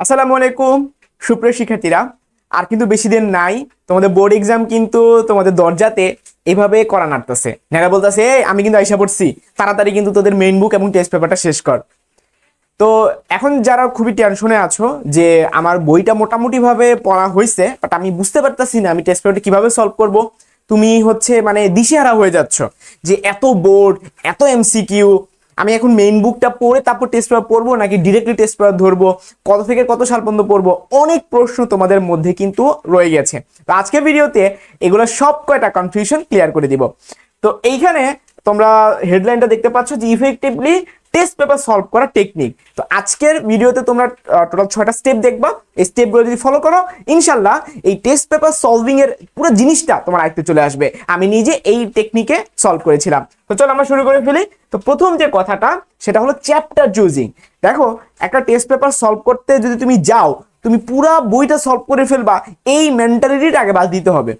আসসালামু আলাইকুম সুপ্রিয় শিক্ষার্থীরা। আর কিন্তু বেশি দিন নাই তোমাদের বোর্ড এক্সাম কিন্তু তোমাদের দরজাতে এভাবে করা নাড়তেছে। নেরা বলতেছে "এই, আমি কিন্তু আইসা পড়ছি। তাড়াতাড়ি কিন্তু তোদের মেইন বুক এবং টেস্ট পেপারটা শেষ কর। তো এখন যারা খুবই টেনশনে আছো যে আমার বইটা মোটামুটি ভাবে পড়া হয়েছে বাট আমি বুঝতে পারতাছি না আমি টেস্ট পেপারটা কীভাবে সলভ করব তুমি হচ্ছে মানে দিশেহারা হয়ে যাচ্ছ যে এত বোর্ড এত এমসিকিউ আমি এখন মেইন বুকটা পড়ে তারপর টেস্ট পেপার পড়ব নাকি ডিরেক্টলি টেস্ট পেপার ধরবো, কত থেকে কত সাল পর্যন্ত পড়ব, অনেক প্রশ্ন তোমাদের মধ্যে কিন্তু রয়ে গেছে। তো আজকের ভিডিওতে এগুলো সব কয়টা কনফিউশন ক্লিয়ার করে দিব। তো এইখানে তোমরা হেডলাইনটা দেখতে পাচ্ছ যে ইফেক্টিভলি টেস্ট পেপার সলভ করা টেকনিক তো আজকের ভিডিওতে তোমরা টোটাল ছয়টা স্টেপ দেখবা। এই স্টেপগুলো যদি ফলো করো, ইনশাল্লাহ এই টেস্ট পেপার সলভিং এর পুরো জিনিসটা তোমার আয়ত্তে চলে আসবে। আমি নিজে এই টেকনিকে সলভ করেছিলাম। তো চলো আমরা শুরু করে ফেলি। তো প্রথম যে কথাটা, সেটা হলো চ্যাপ্টার চুজিং দেখো, একটা টেস্ট পেপার সলভ করতে যদি তুমি যাও, তুমি পুরা বইটা সলভ করে ফেলবা, এই মেন্টালিটিটা আগে বাদ দিতে হবে।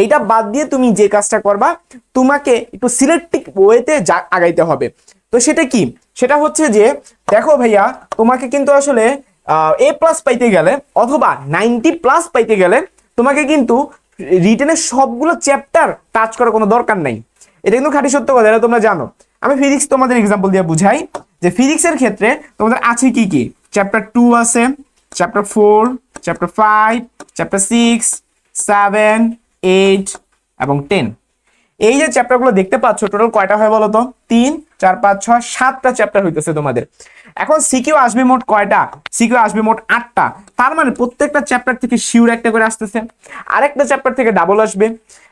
এইটা বাদ দিয়ে তুমি যে কাজটা করবা, তোমাকে একটু সিলেক্টিভ ওয়েতে আগাইতে হবে। তো সেটা কি? সেটা হচ্ছে যে, দেখো ভাইয়া, তোমাকে কিন্তু আসলে এ প্লাস পাইতে গেলে অথবা নাইনটি প্লাস পাইতে গেলে তোমাকে কিন্তু রিটেনের সবগুলো চ্যাপ্টার টাচ করার কোনো দরকার নাই। এটা কিন্তু খাঁটি সত্য কথা, এটা তোমরা জানো। আমি ফিজিক্স তোমাদের এক্সাম্পল দিয়ে বুঝাই যে ফিজিক্সের ক্ষেত্রে তোমাদের আছে কি কি? চ্যাপ্টার টু আছে chapter four chapter five chapter six seven eight এবং টেন এই যে চ্যাপ্টারগুলো দেখতে পাচ্ছ টোটাল কয়টা হয় বলো তো তিন, চার, পাঁচ, ছয়, সাতটা চ্যাপ্টার হইতেছে তোমাদের। এখন সিকিউ আসবে মোট কয়টা? সিকিউ আসবে মোট আটটা। তার মানে প্রত্যেকটা চ্যাপ্টার থেকে শিউর একটা করে আসতেছে। আরেকটা চ্যাপ্টার থেকে ডাবল আসবে।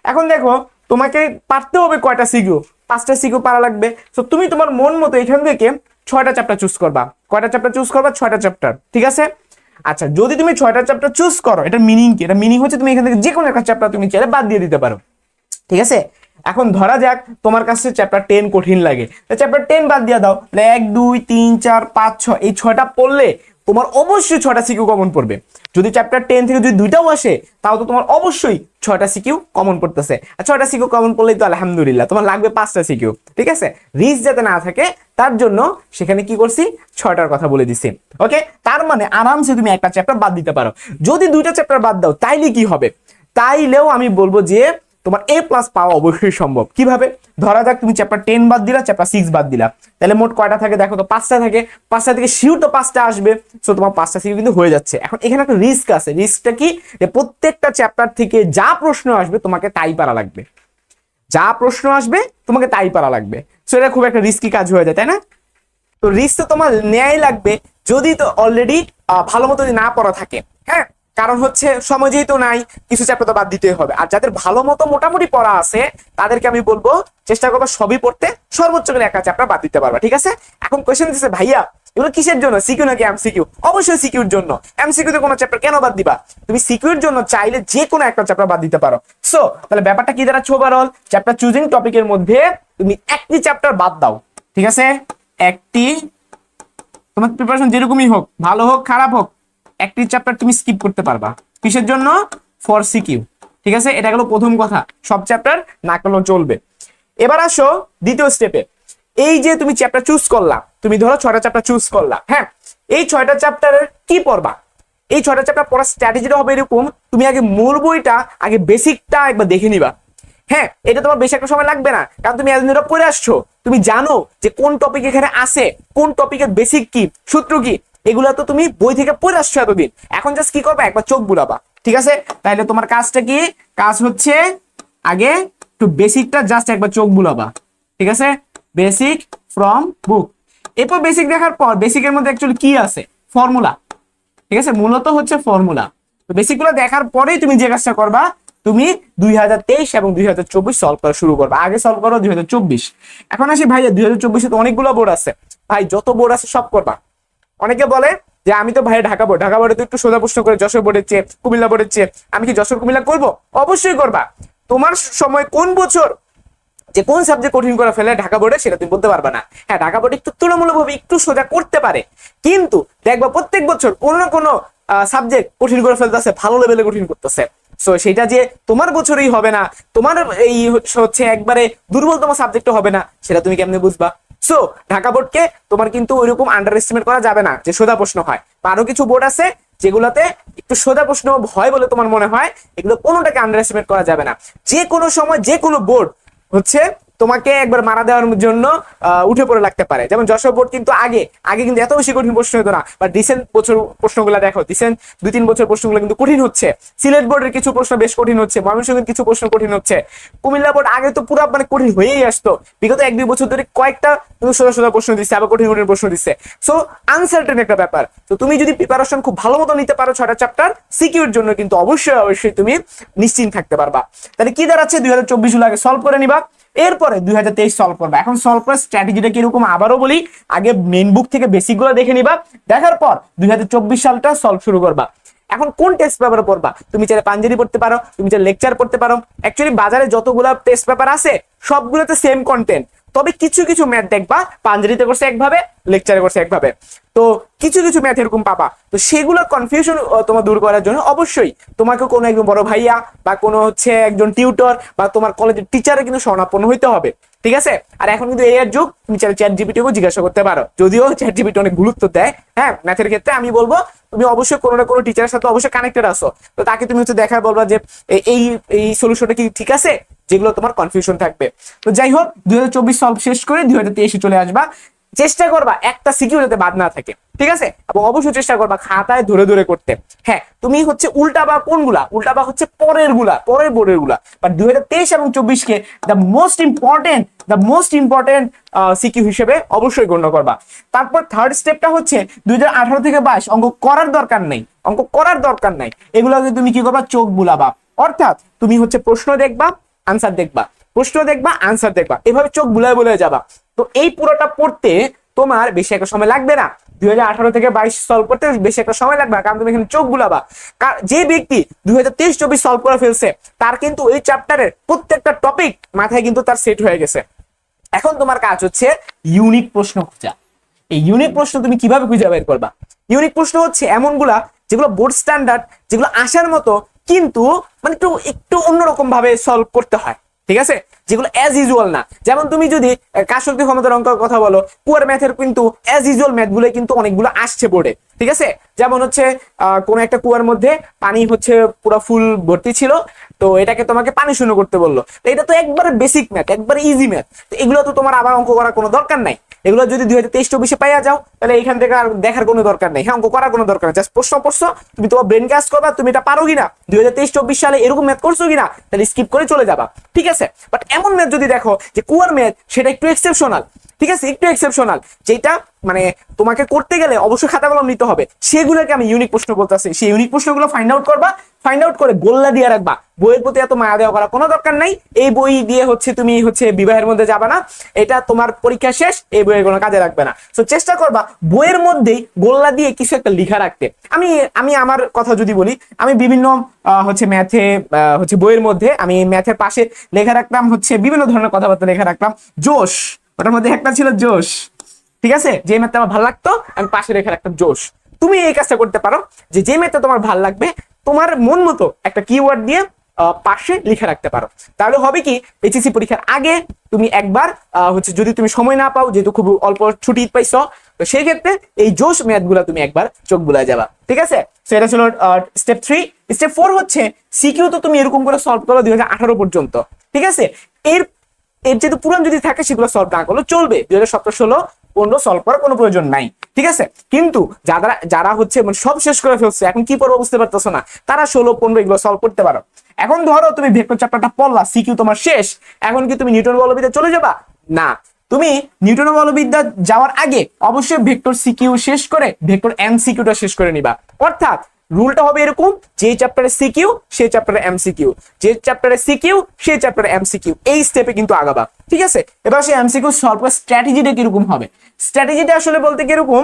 এখন দেখো, তোমাকে পারতে হবে কয়টা সিকিউ পাঁচটা সিকিউ পারা লাগবে। তো তুমি তোমার মন মতো এখান থেকে ছয়টা চ্যাপ্টার চুজ করবা। কয়টা চ্যাপ্টার চুজ করবা? ছয়টা চ্যাপ্টার ঠিক আছে? আচ্ছা যদি তুমি ছয়টা চ্যাপ্টার চুজ করো, এটা মিনিং কি? এটা মিনিং হচ্ছে তুমি এখান থেকে যে কোনো একটা চ্যাপ্টার তুমি চাইলে বাদ দিয়ে দিতে পারো। ঠিক আছে? এখন ধরা যাক তোমার কাছে চ্যাপ্টার টেন কঠিন লাগে। চ্যাপ্টার টেন বাদ দিয়ে দাও। এক, দুই, তিন, চার, পাঁচ, ছয়, এই ছয়টা পড়লে তোমার অবশ্যই ছয়টা সিকিউ কমন পড়বে। যদি চ্যাপ্টার টেন থেকে যদি দুইটাও আসে, তাও তো তোমার অবশ্যই ছয়টা সিকিউ কমন পড়তেছে। আর ছয়টা সিকিউ কমন পড়লেই তো আলহামদুলিল্লাহ, তোমার লাগবে পাঁচটা সিকিউ ঠিক আছে? রিস্ক যাতে না থাকে, তার জন্য সেখানে কি করছি? ছয়টার কথা বলে দিছি। ওকে তার মানে আরামসে তুমি একটা চ্যাপ্টার বাদ দিতে পারো। যদি দুইটা চ্যাপ্টার বাদ দাও, তাইলে কি হবে? তাইলেও আমি বলব যে তোমার এ প্লাস পাওয়া অবশ্যই সম্ভব। কীভাবে? ধরা যাক তুমি চ্যাপ্টার টেন বাদ দিলা চ্যাপ্টার সিক্স বাদ দিলা। তাহলে মোট কয়টা থাকে? দেখো তো, পাঁচটা থাকে। পাঁচটা থেকে শিউর তো পাঁচটা আসবে। সো তোমার পাঁচটা সিকিউ কিন্তু হয়ে যাচ্ছে। এখন এখানে একটা রিস্ক আছে। রিস্কটা কি? যে প্রত্যেকটা চ্যাপ্টার থেকে যা প্রশ্ন আসবে, তোমাকে তাই পারা লাগবে। যা প্রশ্ন আসবে, তোমাকে তাই পারা লাগবে। সো এটা খুব একটা রিস্কি কাজ হয়ে যায়, তাই না? তো রিস্ক তো তোমার নেয়াই লাগবে। যদি তো অলরেডি ভালো মতো না পড়া থাকে হ্যাঁ? কারণ হচ্ছে সময় যেহেতু নাই, কিছু চ্যাপ্টার তো বাদ দিতে হবে। আর যাদের ভালো মতো মোটামুটি পড়া আছে, তাদেরকে আমি বলব, চেষ্টা করব সবই পড়তে, সর্বোচ্চ করে একটা চ্যাপ্টার বাদ দিতে পারবা, ঠিক আছে? এখন কোয়েশ্চেন দিচ্ছে ভাইয়া, এগুলো কিসের জন্য? সিকিউ নাকি এমসিকিউ অবশ্যই সিকিউর জন্য। এমসিকিউ তে কোনো চ্যাপ্টার কেন বাদ দিবা? তুমি সিকিউর জন্য চাইলে যে কোনো একটা চ্যাপ্টার বাদ দিতে পারো। সো তাহলে ব্যাপারটা কি দাঁড়াচ্ছে ওভারঅল চ্যাপ্টার চুজিং টপিকের মধ্যে তুমি একটি চ্যাপ্টার বাদ দাও, ঠিক আছে? একটি, তোমার প্রিপারেশন যেরকমই হোক, ভালো হোক, খারাপ হোক একটি চ্যাপ্টার তুমি স্কিপ করতে পারবা। কিসের জন্য? ফর সিকিউ ঠিক আছে? এটা গেল প্রথম কথা। সব চ্যাপ্টার না করলেও চলবে। এবার আসো দ্বিতীয় স্টেপে এই যে তুমি চ্যাপ্টার চুজ করলা, তুমি ধরো ছয়টা চ্যাপ্টার চুজ করলা হ্যাঁ? এই ছয়টা চ্যাপ্টারের কি পড়বা? এই ছয়টা চ্যাপ্টার পড়ার স্ট্র্যাটেজিটা হবে এরকম, তুমি আগে মূল বইটা, আগে বেসিকটা একবার দেখে নিবা। হ্যাঁ? এটা তোমার বেশি একটা সময় লাগবে না, কারণ তুমি এতদিন ধরে পড়ে আসছো। তুমি জানো যে কোন টপিক এখানে আছে, কোন টপিকের বেসিক কি, সূত্র কি। এগুলো তো তুমি বই থেকে পড়ে আসছো এতদিন। এখন জাস্ট কি করবা? একবার চোখ বুলাবা। ঠিক আছে? তাহলে তোমার কাজটা কি? কাজ হচ্ছে আগে একটু বেসিকটা জাস্ট একবার চোখ বুলাবা। ঠিক আছে? বেসিক ফ্রম বুক এরপর বেসিক দেখার পর বেসিকের মধ্যে অ্যাকচুয়ালি কি আছে? ফর্মুলা ঠিক আছে? মূলত হচ্ছে ফর্মুলা তো বেসিকগুলো দেখার পরেই তুমি যে কাজটা করবা, তুমি দুই হাজার তেইশ এবং দুই হাজার চব্বিশ সলভ করা শুরু করবে। আগে সলভ করো দুই হাজার চব্বিশ। এখন আসি ভাই দুই তো অনেকগুলো বোর্ড আছে। ভাই, যত বোর্ড আছে সব করবা। অনেকে বলে যে, আমি তো ভাই ঢাকা বোর্ড, ঢাকা বোর্ডে তো একটু সোজা প্রশ্ন করে যশোর বোর্ডের চেয়ে, কুমিল্লা বোর্ডের চেয়ে, আমি কি যশোর কুমিল্লা করব? অবশ্যই করবা। তোমার সময় কোন বছর যে কোন সাবজেক্ট কঠিন করে ফেলে ঢাকা বোর্ডে সেটা তুমি বলতে পারবে না। হ্যাঁ ঢাকা বোর্ড একটু তুলনামূলকভাবে একটু সোজা করতে পারে। কিন্তু দেখবা প্রত্যেক বছর কোনো না কোনো সাবজেক্ট কঠিন করে ফেলতেছে, ভালো লেভেলে কঠিন করতেছে। সো সেটা যে তোমার বছরই হবে না, তোমার এই হচ্ছে একবারে দুর্বলতম সাবজেক্টও হবে না, সেটা তুমি কেমনে বুঝবা? সো ঢাকা বোর্ডকে তোমার কিন্তু ওইরকম আন্ডার এস্টিমেট করা যাবে না যে সোজা প্রশ্ন হয়। বা আরও কিছু বোর্ড আছে যেগুলোতে একটু সোজা প্রশ্ন হয় বলে তোমার মনে হয়, এগুলো কোনোটাকে আন্ডার এস্টিমেট করা যাবে না। যে কোনো সময় যে কোনো বোর্ড হচ্ছে তোমাকে একবার মারা দেওয়ার জন্য উঠে পড়ে লাগতে পারে। যেমন যশোর বোর্ড কিন্তু আগে আগে কিন্তু এত বেশি কঠিন প্রশ্ন হতো না। বা রিসেন্ট বছর প্রশ্নগুলো দেখো রিসেন্ট দুই তিন বছর প্রশ্নগুলো কিন্তু কঠিন হচ্ছে। সিলেট বোর্ডের কিছু প্রশ্ন বেশ কঠিন হচ্ছে, ময়মনসিংহের কিছু প্রশ্ন কঠিন হচ্ছে। কুমিল্লা বোর্ড আগে তো পুরো মানে কঠিন হয়েই আসতো। বিগত এক দুই বছর ধরে কয়েকটা কিন্তু সোজা সোজা প্রশ্ন দিচ্ছে, আবার কঠিন কঠিন প্রশ্ন দিচ্ছে। সো আনসার্টেন একটা ব্যাপার। তো তুমি যদি প্রিপারেশন খুব ভালো মতো নিতে পারো ছটা চ্যাপ্টার সিকিউর জন্য কিন্তু অবশ্যই অবশ্যই তুমি নিশ্চিন্ত থাকতে পারবা। তাহলে কি দাঁড়াচ্ছে? দুই হাজার চব্বিশ আগে সলভ করে নিবা। এরপরে দুই হাজার তেইশ সলভ করবা। এখন সলভ করার স্ট্র্যাটেজিটা কীরকম? আবারও বলি, আগে মেন বুক থেকে বেসিকগুলো দেখে নিবা, দেখার পর দুই হাজার চব্বিশ সালটা সলভ শুরু করবা। এখন কোন টেস্ট পেপার পড়বা? তুমি চাইলে পাঞ্জাবি পড়তে পারো, তুমি চাইলে লেকচার পড়তে পারো। অ্যাকচুয়ালি বাজারে যতগুলো টেস্ট পেপার আছে, সবগুলোতে সেম কন্টেন্ট তবে কিছু কিছু ম্যাথ দেখবা, পাঞ্জাবিতে করছে একভাবে লেকচারে করছে একভাবে। তো কিছু কিছু ম্যাথ এরকম পাবা। তো সেগুলো কনফিউশন তোমার দূর করার জন্য অবশ্যই তোমাকে কোনো একজন বড় ভাইয়া বা কোনো হচ্ছে একজন টিউটর বা তোমার কলেজের টিচারে কিন্তু শরণাপন্ন হইতে হবে। ঠিক আছে? আর এখন কিন্তু এই যুগ, তুমি চ্যাট জিপিটিকেও জিজ্ঞাসা করতে পারো। যদিও চ্যাট জিপিটি অনেক গুরুত্ব দেয়। হ্যাঁ ম্যাথের ক্ষেত্রে আমি বলব তুমি অবশ্যই কোনো না কোনো টিচারের সাথে অবশ্যই কানেক্টেড আসো তো তাকে তুমি হচ্ছে দেখা বলবা যে এই এই সলিউশনটা কি ঠিক আছে? যেগুলো তোমার কনফিউশন থাকবে। তো যাই হোক, দুই হাজার চব্বিশ সলভ শেষ করে দুই চলে আসবা। চেষ্টা করবা, একটা সিকিউর যাতে বাদ না থাকে, ঠিক আছে? এবং অবশ্যই চেষ্টা করবা খাতায় ধরে ধরে করতে। হ্যাঁ তুমি হচ্ছে উল্টা বা কোনগুলা? উল্টা বা হচ্ছে পরেরগুলা পরের বোর্ডেরগুলা বাট দুই হাজার তেইশ এবং চব্বিশ কে the most important the most important CQ হিসেবে অবশ্যই গণ্য করবা। তারপর থার্ড স্টেপটা হচ্ছে দুই হাজার আঠারো থেকে বাইশ, অঙ্ক করার দরকার নেই। অঙ্ক করার দরকার নাই। এগুলোকে তুমি কি করবা? চোখ বুলাবা। অর্থাৎ তুমি হচ্ছে প্রশ্ন দেখবা আনসার দেখবা। প্রশ্ন দেখবা আনসার দেখবা। এভাবে চোখ বুলায় বুলায় যাবা। তো এই পুরোটা পড়তে তোমার বেশি একটা সময় লাগবে না। দুই হাজার আঠারো থেকে বাইশ সলভ করতে বেশি একটা সময় লাগবে কারণ তুমি এখানে চোখ বুলাবা। যে ব্যক্তি দুই হাজার তেইশ, চব্বিশ সলভ করে ফেলছে তার কিন্তু এই চ্যাপ্টারের প্রত্যেকটা টপিক মাথায় কিন্তু তার সেট হয়ে গেছে। এখন তোমার কাজ হচ্ছে ইউনিক প্রশ্ন খোঁজা। এই ইউনিক প্রশ্ন তুমি কীভাবে খুঁজে বের করবা? ইউনিক প্রশ্ন হচ্ছে এমনগুলা যেগুলো বোর্ড স্ট্যান্ডার্ড যেগুলো আসার মতো, কিন্তু মানে একটু একটু অন্যরকম ভাবে সলভ করতে হয়। ঠিক আছে? যেগুলো অ্যাজ ইউজুয়াল না। যেমন তুমি যদি কাজ কাশক্তি ক্ষমতার অঙ্কের কথা বলো পুয়ার ম্যাথের কিন্তু অ্যাজ ইউজুয়াল ম্যাথগুলো কিন্তু অনেকগুলো আসছে বোর্ডে ঠিক আছে? যেমন হচ্ছে কোন একটা কুয়ার মধ্যে পানি হচ্ছে পুরো ফুল ভর্তি ছিল, তো এটাকে তোমাকে পানি শূন্য করতে বলল। এটা তো একবারে বেসিক ম্যাথ একবারে ইজি ম্যাথ তো এগুলো তো তোমার আবার অঙ্ক করার কোনো দরকার নাই। এগুলো যদি দুই হাজার তেইশ চব্বিশে পাইয়া যাও, তাহলে এখান থেকে আর দেখার কোনো দরকার নেই। হ্যাঁ অঙ্ক করার কোনো দরকার নেই। জাস্ট প্রশ্ন প্রশ্ন তুমি তোমার ব্রেন কাজ করবা, তুমি এটা পারো কিনা? দুই হাজার তেইশ চব্বিশ সালে এরকম ম্যাথ করছ কিনা? তাহলে স্কিপ করে চলে যাবা। ঠিক আছে? বাট এমন ম্যাথ যদি দেখো যে কুয়ার ম্যাথ সেটা একটু এক্সেপশনাল ঠিক আছে? একটু এক্সেপশনাল যেটা মানে তোমাকে করতে গেলে অবশ্যই খাতা কলম নিতে হবে। সেগুলোকে আমি ইউনিক প্রশ্ন বলতেছি সেই ইউনিক প্রশ্নগুলো ফাইন্ড আউট করবা। ফাইন্ড আউট করে গোল্লা দিয়ে রাখবা। বইয়ের প্রতি এত মায়া দেওয়া করার কোনো দরকার নাই। এই বই দিয়ে হচ্ছে তুমি হচ্ছে বিবাহের মধ্যে যাবে না। এটা তোমার পরীক্ষা শেষ, এই বইয়ের কোনো কাজে রাখবে না। তো চেষ্টা করবা বইয়ের মধ্যেই গোল্লা দিয়ে কিছু একটা লিখা রাখতে। আমি আমি আমার কথা যদি বলি, আমি বিভিন্ন হচ্ছে ম্যাথে হচ্ছে বইয়ের মধ্যে আমি ম্যাথের পাশে লেখা রাখতাম, হচ্ছে বিভিন্ন ধরনের কথাবার্তা লেখা রাখলাম জোশ ওটার মধ্যে একটা ছিল জোশ, ঠিক আছে? যে ম্যাথটা আমার ভালো লাগতো, আমি পাশে রেখে রাখতাম জোশ। তুমি এই কাজটা করতে পারো যে যে ম্যাথটা তোমার ভালো লাগবে, তোমার মন মতো একটা কিওয়ার্ড দিয়ে পাশে লিখে রাখতে পারো। তাহলে হবে কি এইচএসসি পরীক্ষার আগে তুমি একবার হচ্ছে যদি তুমি সময় না পাও, যেহেতু খুব অল্প ছুটি পাইছ, তো সেই ক্ষেত্রে এই জোশ ম্যাথগুলা তুমি একবার চোখ বুলায় যাবা, ঠিক আছে? তো এটা ছিল স্টেপ থ্রি স্টেপ ফোর হচ্ছে সিকিউ তো তুমি এরকম করে সলভ করো দুই হাজার আঠারো পর্যন্ত, ঠিক আছে? এর এর যেহেতু পুরান যদি থাকে, সেগুলো সলভ না করলে চলবে। দুই হাজার সতেরো ষোলো সলভ করার কোনো প্রয়োজন নাই। ঠিক আছে? কিন্তু যারা যারা হচ্ছে মানে সব শেষ করে ফেলছে, এখন কি করব বুঝতে পারতেছো না? তারা ষোলো পনেরো এগুলো সলভ করতে পারো। এখন ধরো তুমি ভেক্টর চ্যাপ্টারটা পড়লা সিকিউ তোমার শেষ। এখন কি তুমি নিউটন বলবিদ্যা চলে যাবা? না। তুমি নিউটন বলবিদ্যা যাওয়ার আগে অবশ্যই ভেক্টর সিকিউ শেষ করে ভেক্টর এম সিকিউটা শেষ করে নিবা। অর্থাৎ রুলটা হবে এরকম, যে চ্যাপ্টারে সিকিউ সেই চ্যাপ্টারে এমসিকিউ যে চ্যাপ্টারে সিকিউ সেই চ্যাপ্টারে এমসিকিউ এই স্টেপে কিন্তু আগাবা, ঠিক আছে? এবার সেই এমসিকিউ সলভ করার স্ট্র্যাটেজিটা কীরকম হবে? স্ট্র্যাটেজিটা আসলে বলতে কীরকম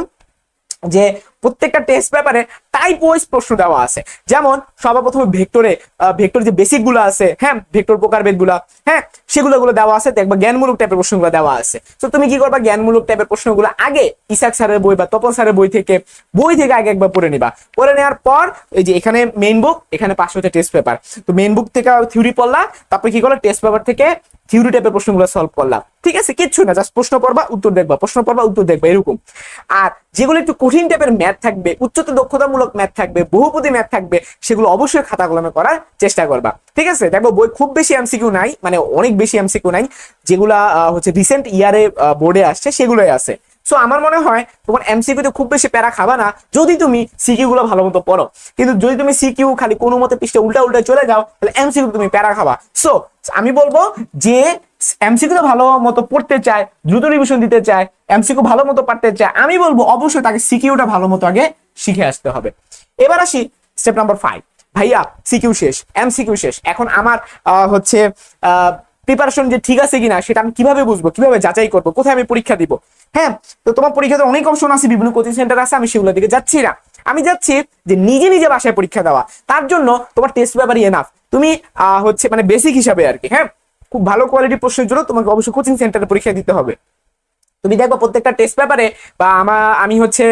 যে প্রত্যেকটা টেস্ট পেপারে টাইপ ওয়াইজ প্রশ্ন দেওয়া আছে। যেমন সর্বপ্রথমে ভেক্টরে ভেক্টর যে বেসিকগুলো আছে হ্যাঁ ভেক্টর প্রকারভেদগুলা হ্যাঁ সেগুলো গুলো দেওয়া আছে, দেখবা জ্ঞানমূলক টাইপের প্রশ্নগুলো দেওয়া আছে। তো তুমি কি করবা? জ্ঞানমূলক টাইপের প্রশ্নগুলো আগে ইসাক স্যারের বই বা তপন স্যারের বই থেকে বই থেকে আগে একবার পড়ে নিবা। পড়ে নেওয়ার পর এই যে এখানে মেইন বুক এখানে পাঁচশো টেস্ট পেপার তো মেইন বুক থেকে থিওরি পড়লা, তারপরে কি করল? টেস্ট পেপার থেকে থিওরি টাইপের প্রশ্নগুলো সলভ করলাম। ঠিক আছে? কিচ্ছু না জাস্ট প্রশ্ন পড়বা, উত্তর দেখবা। প্রশ্ন পড়বা, উত্তর দেখবা, এরকম। আর যেগুলো একটু কঠিন টাইপের ম্যাথ থাকবে উচ্চতর দক্ষতামূলক ম্যাথ থাকবে, বহুপদী ম্যাথ থাকবে, সেগুলো অবশ্যই খাতা কলমে করার চেষ্টা করবা। ঠিক আছে? দেখো, বই খুব বেশি এমসিকিউ নাই মানে অনেক বেশি এমসিকিউ নাই, যেগুলা হচ্ছে রিসেন্ট ইয়ারে বোর্ডে আসছে, সেগুলোই আছে। সো আমার মনে হয় তোমার এমসিকিউতে খুব বেশি প্যারা খাবা না, যদি তুমি সিকিউ গুলো ভালো মতো পড়ো। কিন্তু যদি তুমি সিকিউ খালি কোনো মতে পৃষ্ঠে উল্টা উল্টা চলে যাও, তাহলে এমসিকিউ তুমি প্যারা খাবা। সো আমি বলব যে এমসিকিউ ভালো মতো পড়তে চায়, দ্রুত রিভিশন দিতে চায় এমসিকিউ ভালো মতো পারতে চায়, আমি বলব অবশ্যই তাকে সিকিউটা ভালো মতো আগে শিখে আসতে হবে। এবার আসি স্টেপ নাম্বার ফাইভ ভাইয়া সিকিউ শেষ এমসিকিউ শেষ। এখন আমার হচ্ছে প্রিপারেশন যে ঠিক আছে কিনা, সেটা আমি কীভাবে বুঝব, কীভাবে যাচাই করব, কোথায় আমি পরীক্ষা দিব? হ্যাঁ তো তোমার পরীক্ষাতে অনেক অপশন আছে, বিভিন্ন কোচিং সেন্টার আছে, আমি সেগুলোর দিকে যাচ্ছি না। আমি যাচ্ছি যে নিজে নিজে বাসায় পরীক্ষা দেওয়া। তার জন্য তোমার টেস্ট পেপারই এনাফ তুমি হচ্ছে মানে বেসিক হিসাবে আর কি হ্যাঁ? খুব ভালো কোয়ালিটি প্রশ্নের জন্য তোমাকে অবশ্যই কোচিং সেন্টারে পরীক্ষা দিতে হবে। তুমি দেখো প্রত্যেকটা টেস্ট পেপারে বা আমার আমি হচ্ছে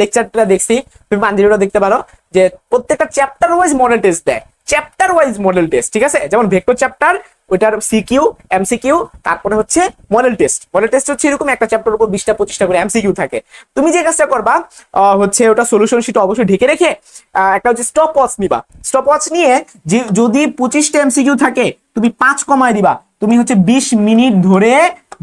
লেকচারটা দেখছি, তুমি পাঞ্জাবিটা দেখতে পারো, যে প্রত্যেকটা চ্যাপ্টার ওয়াইজ মডেল টেস্ট দেয়। চ্যাপ্টার ওয়াইজ মডেল টেস্ট ঠিক আছে? যেমন ভেক্টর চ্যাপ্টার ওইটার সিকিউ এমসিকিউ তারপরে হচ্ছে মডেল টেস্ট মডেল টেস্ট হচ্ছে এরকম একটা চ্যাপ্টার উপর বিশটা, পঁচিশটা করে এমসিকিউ থাকে। তুমি যে কাজটা করবা হচ্ছে ওটা সলিউশন শিট অবশ্যই ঢেকে রেখে একটা হচ্ছে স্টপ ওয়াচ নিবা। স্টপ ওয়াচ নিয়ে যদি পঁচিশটা এমসিকিউ থাকে, তুমি পাঁচ কমায় দিবা। তুমি হচ্ছে বিশ মিনিট ধরে,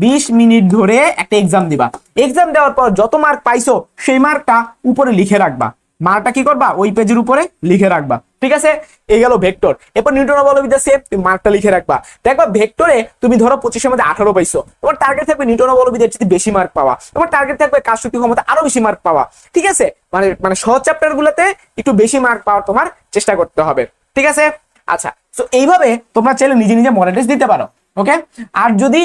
বিশ মিনিট ধরে একটা এক্সাম দিবা। এক্সাম দেওয়ার পর যত মার্ক পাইছো, সেই মার্কটা উপরে লিখে রাখবা। মার্কটা কি করবা? ওই পেজের উপরে লিখে রাখবা। ঠিক আছে? এই গেল ভেক্টর। এরপর নিউটন বলবিদ্যা সেম তুমি মার্কটা লিখে রাখবা। দেখবা ভেক্টরে তুমি ধরো পঁচিশের মধ্যে আঠারো পাইছো। তোমার টার্গেট থাকবে নিউটন বলবিদ্যার যদি বেশি মার্ক পাওয়া। তোমার টার্গেট থাকবে কাজ শক্তি ক্ষমতা আরও বেশি মার্ক পাওয়া। ঠিক আছে? মানে মানে সহজ চ্যাপ্টার গুলোতে একটু বেশি মার্ক পাওয়ার তোমার চেষ্টা করতে হবে। ঠিক আছে? আচ্ছা তো এইভাবে তোমরা চাইলে নিজে নিজে টেস্ট দিতে পারো। ওকে আর যদি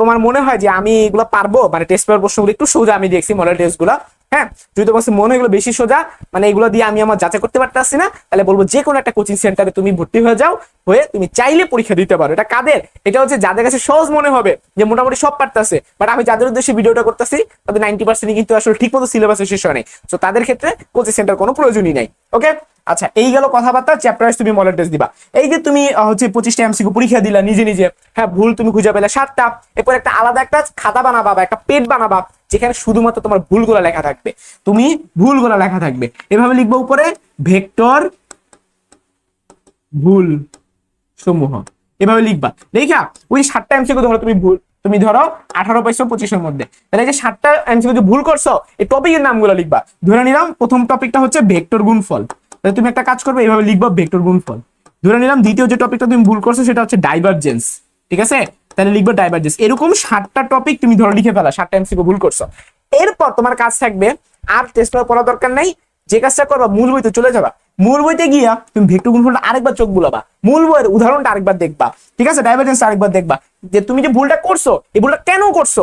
তোমার মনে হয় যে আমি এগুলো পারব মানে টেস্ট পেপার প্রশ্নগুলো একটু সোজা আমি দেখছি মডেল টেস্টগুলো হ্যাঁ যদি তোমার মনে হয় বেশি সোজা মানে এগুলো দিয়ে আমি আমার যাচাই করতে পারতেছি না, তাহলে বলব যে কোনো একটা কোচিং সেন্টারে তুমি ভর্তি হয়ে যাও। হয়ে তুমি চাইলে পরীক্ষা দিতে পারো। এটা কাদের? এটা হচ্ছে যাদের কাছে সহজ মনে হবে যে মোটামুটি সব পারতেছে। বাট আমি যাদের উদ্দেশ্যে ভিডিওটা করতেছি, তাদের নাইনটি পার্সেন্ট কিন্তু আসলে ঠিক মতো সিলেবাসে শেষ হয় নাই। তো তাদের ক্ষেত্রে কোচিং সেন্টার কোনো প্রয়োজনই নাই। ওকে আচ্ছা এই গেল কথাবার্তা চ্যাপ্টার তুমি মডেল টেস্ট দিবা। এই যে তুমি হচ্ছে পঁচিশটা এমসিকিউ পরীক্ষা দিলা নিজে নিজে হ্যাঁ ভুল তুমি খুঁজে পেলে সাতটা। এরপর একটা আলাদা একটা খাতা বানাবা বা একটা পেট বানাবা, যেখানে শুধুমাত্র তোমার ভুলগুলো লেখা থাকবে। তুমি ভুলগুলো লেখা থাকবে। এভাবে লিখব উপরে, ভেক্টর, ভুল। সমূহ। এভাবে লিখবা। দেখা ওই সাতটা এমসিকিউ ধরো তুমি ভুল, তুমি ধরো আঠারো পাইছো পঁচিশের মধ্যে। তাহলে যে সাতটা এমসিকিউ যে ভুল করছ, এই টপিকের নামগুলো লিখবা। ধরে নিলাম, প্রথম টপিকটা হচ্ছে ভেক্টর গুণফল। তাহলে তুমি একটা কাজ করবে এইভাবে লিখবা ভেক্টর গুণফল। ধরে নিলাম, দ্বিতীয় যে টপিকটা তুমি ভুল করছ, সেটা হচ্ছে ডাইভারজেন্স ঠিক আছে? তাহলে লিখবা ডাইভারজেন্স এরকম সাতটা টপিক তুমি ধরো লিখে ফেলা, সাতটা এমসিকিউ ভুল করছ। এরপর তোমার কাজ থাকবে, আর টেস্ট পড়া দরকার নাই। যে কাজটা করবা, মূল বইতে চলে যাবা। মূল বইতে গিয়া তুমি ভেক্টর গুণফলটা আরেকবার চোখ বুলাবা। মূল বইয়ের উদাহরণটা আরেকবার দেখবা। ঠিক আছে? ডাইভারজেন্স আরেকবার দেখবা। যে তুমি যে ভুলটা করছ, এই ভুলটা কেন করছ?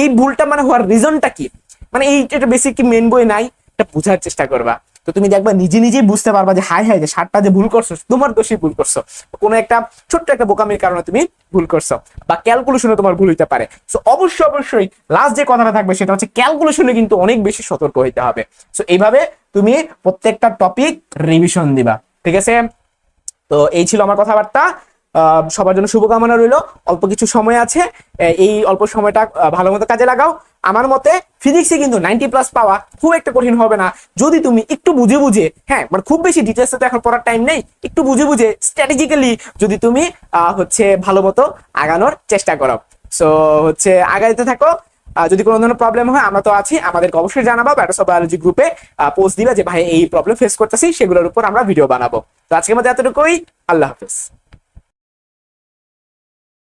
এই ভুলটা মানে হওয়ার রিজনটা কি? মানে এই এটা বেসিক কি মেন বই নাই, এটা বোঝার চেষ্টা করবা। তো তুমি দেখবা নিজে নিজেই বুঝতে পারবা যে হাই হাই যে সারটা যে ভুল করছ, তোমার দোষী ভুল করছ। কোনো একটা ছোট্ট একটা বোকামির কারণে তুমি ভুল করছ, বা ক্যালকুলেশনে তোমার ভুল হইতে পারে। সো অবশ্যই অবশ্যই লাস্ট যে কথাটা থাকবে সেটা হচ্ছে ক্যালকুলেশনে কিন্তু অনেক বেশি সতর্ক হইতে হবে। সো এইভাবে তুমি প্রত্যেকটা টপিক রিভিশন দিবা, ঠিক আছে? তো এই ছিল আমার কথাবার্তা। সবার জন্য শুভকামনা রইল। অল্প কিছু সময় আছে। এই অল্প সময়টা ভালো মতো কাজে লাগাও। আমার মতে ফিজিক্সে কিন্তু নাইনটি প্লাস পাওয়া খুব একটা কঠিন হবে না। যদি তুমি একটু বুঝে বুঝে হ্যাঁ মানে খুব বেশি ডিটেলসে তো এখন পড়ার টাইম নেই, একটু বুঝে বুঝে স্ট্র্যাটেজিক্যালি যদি তুমি হচ্ছে ভালো মতো আগানোর চেষ্টা করো। সো হচ্ছে আগাইতে থাকো। যদি কোনো ধরনের প্রবলেম হয়, আমরা তো আছি। আমাদেরকে অবশ্যই জানাব ব্যাটাস অফ বায়োলজি গ্রুপে পোস্ট দিবা যে, ভাই, এই প্রবলেম ফেস করতেছি, সেগুলোর উপর আমরা ভিডিও বানাবো। তো আজকের মধ্যে এতটুকুই। আল্লাহ হাফেজ।